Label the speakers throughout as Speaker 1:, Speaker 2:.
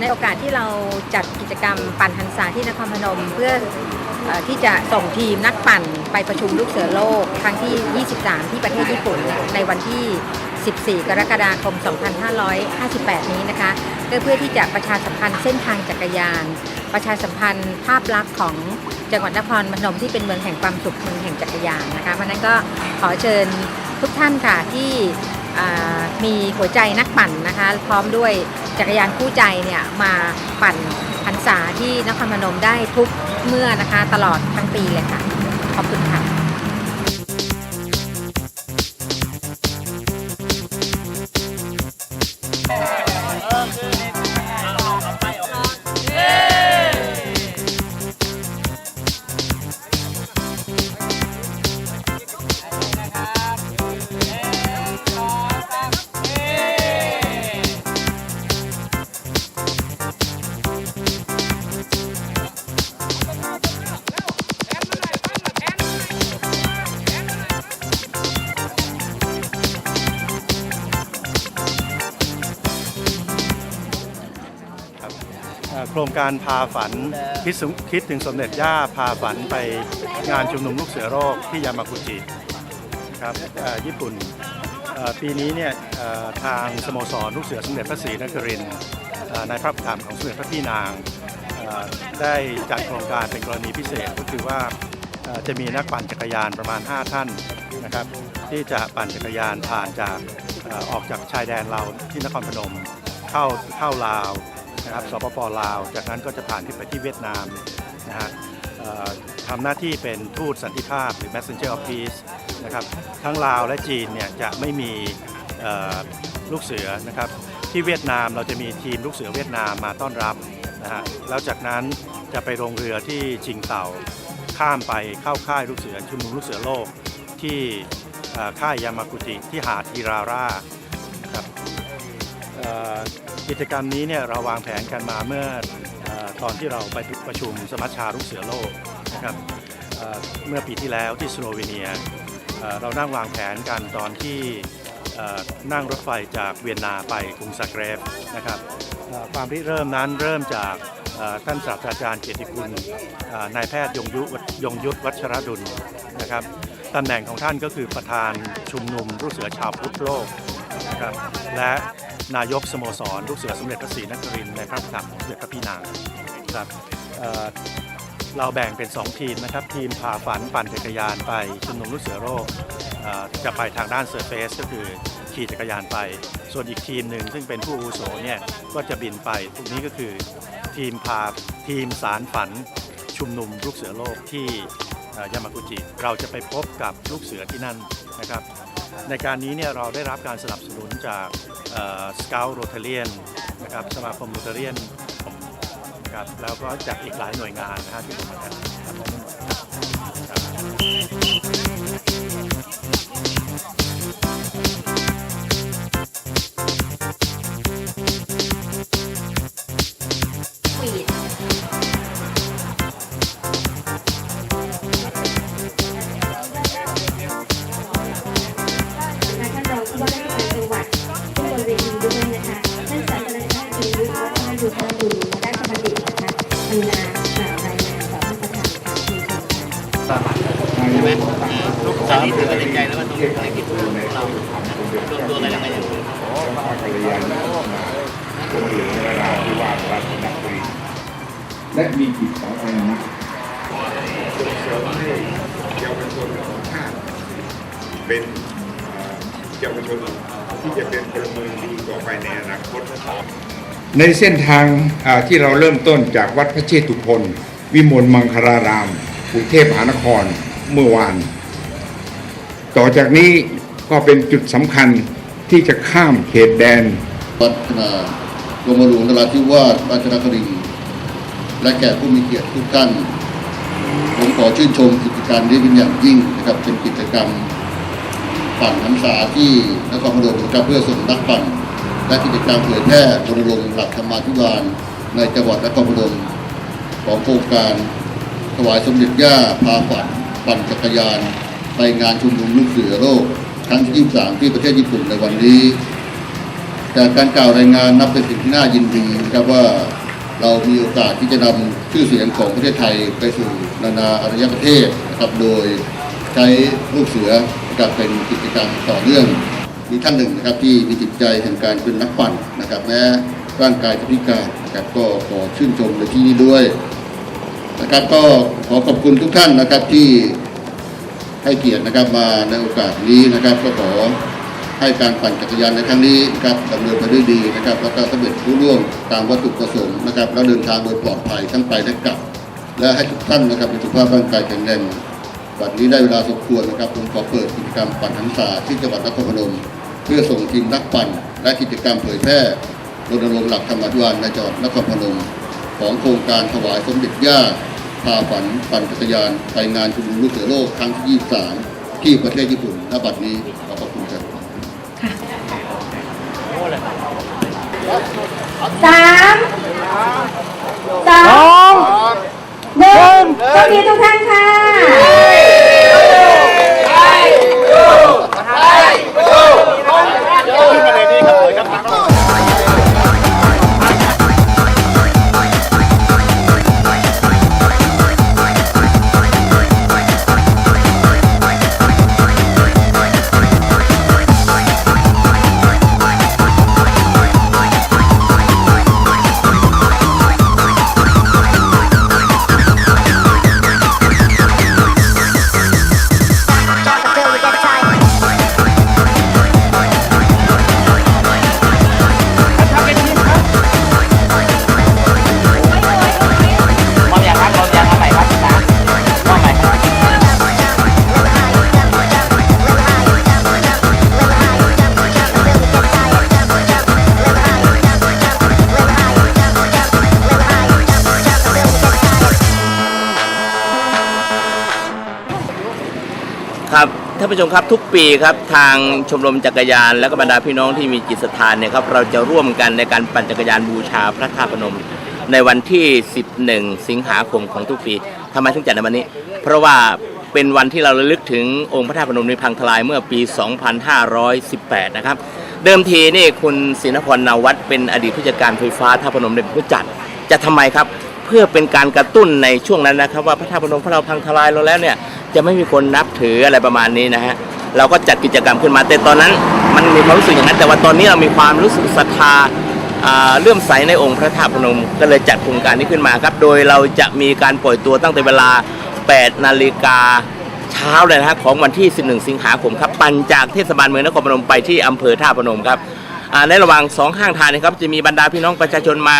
Speaker 1: ในโอกาสที่เราจัดกิจกรรมปั่นหันษาที่นครพนม เพื่ออที่จะส่งทีมนักปั่นไปประชุมลูกเสือโลก ครั้งที่ 23 ที่ประเทศญี่ปุ่นในวันที่ 14 กรกฎาคม 2558 นี้นะคะก็เพื่อที่จะประชาสัมพันธ์เส้นทางจักรยาน ประชาสัมพันธ์ภาพลักษณ์ของจังหวัดนครพนมที่เป็นเมืองแห่งความสุขเมืองแห่งจักรยานนะคะเพราะนั้นก็ขอเชิญทุกท่านค่ะที่ มีหัวใจนักปั่นนะคะ พร้อมด้วยจักรยานคู่ใจเนี่ยมาปั่นพรรษาที่นครพนมได้ทุกเมื่อนะคะ ตลอดทั้งปีเลยค่ะ ขอบคุณค่ะ
Speaker 2: โครงการพาฝันคิดถึงคิดถึงสมเด็จย่าพาฝันไปงานชุมนุมลูกเสือโรคที่ยามากุจิครับญี่ปุ่นปีนี้เนี่ยทางสโมสรลูกเสือสมเด็จพระศรีนครินทร์ในพระประธานของสมเด็จพระพี่นางได้จัดโครงการเป็นกรณีพิเศษก็คือว่าจะมีนักปั่นจักรยานประมาณ 5 ท่านนะครับที่จะปั่นจักรยานผ่านจากออออกจากชายแดนเราที่นครพนมเข้าเข้าลาว นะครับสปปลาว จากนั้นก็จะผ่านขึ้นไปที่เวียดนามนะฮะเอ่อทำหน้าที่เป็นทูตสันติภาพหรือ messenger of peace นะครับทั้งลาวและจีนเนี่ยจะไม่มีเอ่อลูกเสือนะครับที่เวียดนามเราจะมีทีมลูกเสือเวียดนามมาต้อนรับนะฮะแล้วจากนั้นจะไปลงเรือที่ชิงเต่าข้ามไปเข้าค่ายลูกเสือชุมนุมลูกเสือโลกที่เอ่อค่ายยามากุจิที่หาดอิราร่านะครับเอ่อ กิจกรรมนี้เนี่ยเราวางแผนกันมาเมื่อเออตอนที่เราไปประชุมสมัชชาลูกเสือโลกนะครับเอ่อเมื่อปีที่แล้วที่สโลวีเนียเอ่อเรานั่งวางแผนกันตอนที่เอ่อนั่งรถไฟจากเวียนนาไปกรุงซักเรฟนะครับเอ่อความริเริ่มนั้นเริ่มจากเอ่อท่านศาสตราจารย์เกียรติคุณเอ่อนายแพทย์ยงยุยงยุทธวัชรดุลนะครับตำแหน่งของท่านก็คือประธานชุมนุมลูกเสือชาวพุทธโลก นะครับและนายกสโมสรลูกเสือสมเด็จพระศรีนครินทร์ในพระประทับของสมเด็จพระพี่นางครับเเราแบ่งเป็น 2 ทีมนะครับ ทีมพาฝันปั่นจักรยานไปชุมนุมลูกเสือโรคจะไปทางด้านเซอร์เฟสก็คือขี่จักรยานไป ส่วนอีกทีมหนึ่งซึ่งเป็นผู้อุโสเนี่ยก็จะบินไปตรงนี้ก็คือทีมพาทีมสารฝันชุมนุมลูกเสือโลกที่ยามากุจิ เราจะไปพบกับลูกเสือที่นั่นนะครับ ในการนี้เนี่ยเราได้รับการสนับสนุนจากสเกลโรเทเลียนนะครับสมาคมโรเทเลียนนะครับแล้วก็จากอีกหลายหน่วยงานนะฮะที่ร่วมกันค
Speaker 3: ใจแล้วว่าตรงภารกิจของเรารวมตัวกันยังไงอย่างนี้
Speaker 4: และมีจิตสาธารณะ
Speaker 5: เยาวชนของชาติเป็นเยาวชนที่จะเป็นพลเมืองดีต่อไปในอนาคต
Speaker 4: ในเส้นทางที่เราเริ่มต้นจากวัดพระเชตุพนวิมลมังคลารามกรุงเทพมหานครเมื่อวาน ต่อจากนี้ก็เป็นจุดสำคัญที่จะข้ามเขตแดน
Speaker 6: วัฒนากรมหลวงนราธิวาสราชนครินทร์และแก่ผู้มีเกียรติทุกท่านผมขอชื่นชมกิจการนี้เป็นอย่างยิ่งนะครับเป็นกิจกรรมปั่นหันษาที่นครพนมนะครับเพื่อส่งนักปั่น และกิจกรรมเผยแพร่รณรงค์หลักธรรมาธิบาลในจังหวัดนครพนมของโครงการถวายสมเด็จย่าพาฝันปั่นจักรยาน ไปงานชุมนุมลูกเสือโลกครั้งที่23ที่ประเทศญี่ปุ่นในวันนี้จากการกล่าวรายงานนับเป็นสิ่งที่น่ายินดีนะครับว่าเรามีโอกาสที่จะนำชื่อเสียงของประเทศไทยไปสู่นานาอารยประเทศนะครับโดยใช้ลูกเสือนะครับเป็นกิจกรรมต่อเนื่อง มีท่านหนึ่งนะครับที่มีจิตใจแห่งการเป็นนักปั่นนะครับแม้ร่างกายจะพิการนะครับก็ขอชื่นชมในที่นี้ด้วยนะครับก็ขอขอบคุณทุกท่านนะครับที่ ให้เกียรตินะครับมาในโอกาสนี้นะครับ ก็ขอให้การปั่นจักรยานในครั้งนี้นะครับดำเนินไปด้วยดีนะครับแล้วก็สำเร็จรุ่ร่วงตามวัตถุประสงค์นะครับ แล้วเดินทางโดยปลอดภัยทั้งไปและกลับ และให้ทุกท่านนะครับมีสุขภาพร่างกายแข็งแรงบัดนี้ได้เวลาสมควรนะครับผมขอเปิดกิจกรรมปั่นหันษาที่จังหวัดนครพนมเพื่อส่งทีมนักปั่น และกิจกรรมเผยแพร่รณรงค์หลักธรรมทานในจังหวัดนครพนม ของโครงการถวายสมเด็จย่า พาฝันปั่นจักรยานไปงานชุมนุมลูกเสือโลกครั้งที่ 23 ที่ประเทศญี่ปุ่นณบัดนี้ขอขอบคุณครับ
Speaker 7: สามสองาน
Speaker 3: ผู้ชมครับทุกปีครับทางชมรมจักรยาน และก็บรรดาพี่น้องที่มีจิตศรัทธาเนี่ยครับเราจะร่วมกันในการปั่นจักรยานบูชาพระธาตุพนม ในวันที่ 11 สิงหาคมของทุกปีทำไมถึงจัดในวันนี้ เพราะว่าเป็นวันที่เราระลึกถึงองค์พระธาตุพนมในพังทลายเมื่อปี 2518 นะครับ เดิมทีนี่คุณศินพรนาวัฒน์เป็นอดีตผู้จัดการไฟฟ้าท่าตุพนมเป็นผู้จัดจะทำไมครับ เพื่อเป็นการกระตุ้นในช่วงนั้นนะครับ ว่าพระธาตุพนมของเราพังทลายเราแล้วเนี่ย จะไม่มีคนนับถืออะไรประมาณนี้นะฮะเราก็จัดกิจกรรมขึ้นมาแต่ตอนนั้น มันมีความรู้สึกอย่างนั้น แต่ว่าตอนนี้เรามีความรู้สึกศรัทธาเลื่อมใสในองค์พระธาตุพนม ก็เลยจัดโครงการนี้ขึ้นมาครับ โดยเราจะมีการปล่อยตัวตั้งแต่เวลา 8 นาฬิกาเช้าเลยนะฮะของวันที่ 11 สิงหาคมครับ ปั่นจากเทศบาลเมืองนครพนมไปที่อำเภอท่าพนมครับ ในระหว่างสองข้างทางนะครับจะมีบรรดาพี่น้องประชาชนมา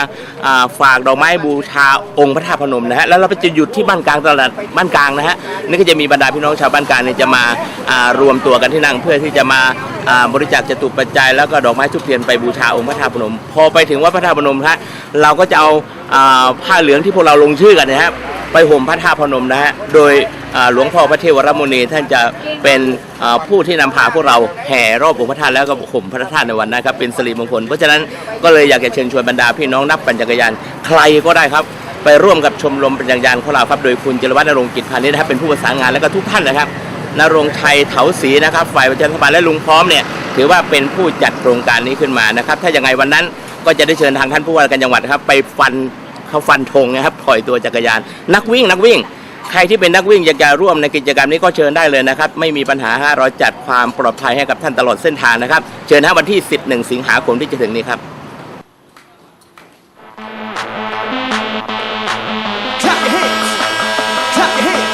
Speaker 3: ฝากดอกไม้บูชาองค์พระธาตุพนมนะฮะแล้วเราจะหยุดที่บ้านกลางตลาดบ้านกลางนะฮะนี่ก็จะมีบรรดาพี่น้องชาวบ้านกลางเนี่ยจะมารวมตัวกันที่นั่งเพื่อที่จะมาบริจาคจตุปัจจัยแล้วก็ดอกไม้ทุกเทียนไปบูชาองค์พระธาตุพนม พอไปถึงวัดพระธาตุพนมฮะเราก็จะเอาผ้าเหลืองที่พวกเราลงชื่อกันนะฮะไปห่มพระธาตุพนมนะฮะโดย หลวงพ่อพระเทวรมุนีท่านจะเป็นผู้ที่นำพาพวกเราแห่รอบองค์พระธาตุแล้วก็ห่มพระธาตุในวันนั้นครับเป็นสิริมงคล เพราะฉะนั้นก็เลยอยากจะเชิญชวนบรรดาพี่น้องนักปั่นจักรยานใครก็ได้ครับไปร่วมกับชมรมปั่นจักรยานของเราครับโดยคุณจิรวัฒน์นรงค์กิจพานิชนะครับเป็นผู้ประสานงานแล้วก็ทุกท่านนะครับนรงชัยเถาศรีนะครับ ฝ่ายประชาสัมพันธ์และลุงพร้อมเนี่ยถือว่าเป็นผู้จัดโครงการนี้ขึ้นมานะครับ ถ้าอย่างไงวันนั้นก็จะได้เชิญทางท่านผู้ว่าการจังหวัดครับ ไปฟันเขาฟันธงนะครับปล่อยตัวจักรยาน นักวิ่งนักวิ่ง ใครที่เป็นนักวิ่งอยากจะร่วมในกิจกรรมนี้ก็เชิญได้เลยนะครับ ไม่มีปัญหาฮะเราจัดความปลอดภัยให้กับท่านตลอดเส้นทางนะครับ เชิญฮะวันที่ 11 สิงหาคมที่จะถึงนี้ครับ Clap hands. Hands.